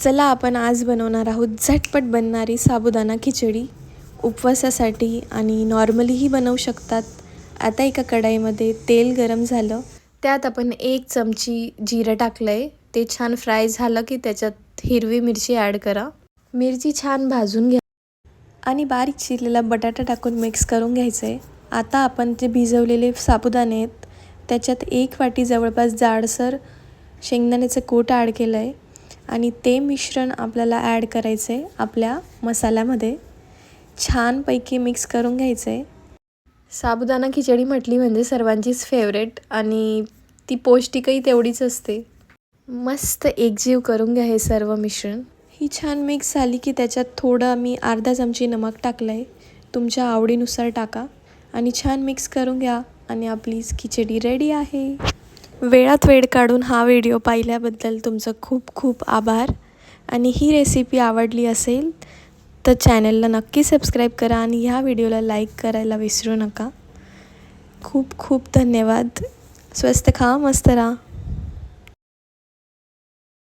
चला आपण आज बनवणार आहोत झटपट बनणारी साबुदाणा खिचडी. उपवासासाठी आणि नॉर्मलीही बनवू शकतात. आता एका कढाईमध्ये तेल गरम झालं. त्यात आपण एक चमची जिरं टाकलं आहे ते छान फ्राय झालं की त्याच्यात हिरवी मिरची ॲड करा. मिरची छान भाजून घ्या. आणि बारीक चिरलेला बटाटा टाकून मिक्स करून घ्यायचं आहे आता आपण जे भिजवलेले साबुदाणे आहेत त्याच्यात एक वाटी जवळपास जाडसर शेंगदाण्याचं कोट ॲड केलं आहे आणि ते मिश्रण आपल्याला ॲड करायचं आहे आपल्या मसाल्यामध्ये. छानपैकी मिक्स करून घ्यायचं. आहे साबुदाणा खिचडी म्हटली म्हणजे सर्वांचीच फेवरेट आणि ती पौष्टिकही तेवढीच असते. मस्त एकजीव करून घ्या हे सर्व मिश्रण. ही छान मिक्स झाली की त्याच्यात थोडं मी अर्धा चमची नमक टाकलं आहे तुमच्या आवडीनुसार टाका आणि छान मिक्स करून घ्या आणि आपली खिचडी रेडी आहे. वेळात वेळ काढून हा व्हिडिओ पाहिल्याबद्दल तुमचं खूप खूप आभार. आणि ही रेसिपी आवडली असेल तर चॅनलला नक्की सबस्क्राईब करा आणि ह्या व्हिडिओला लाईक करायला विसरू नका. खूप खूप धन्यवाद. स्वस्त खा मस्त राहा.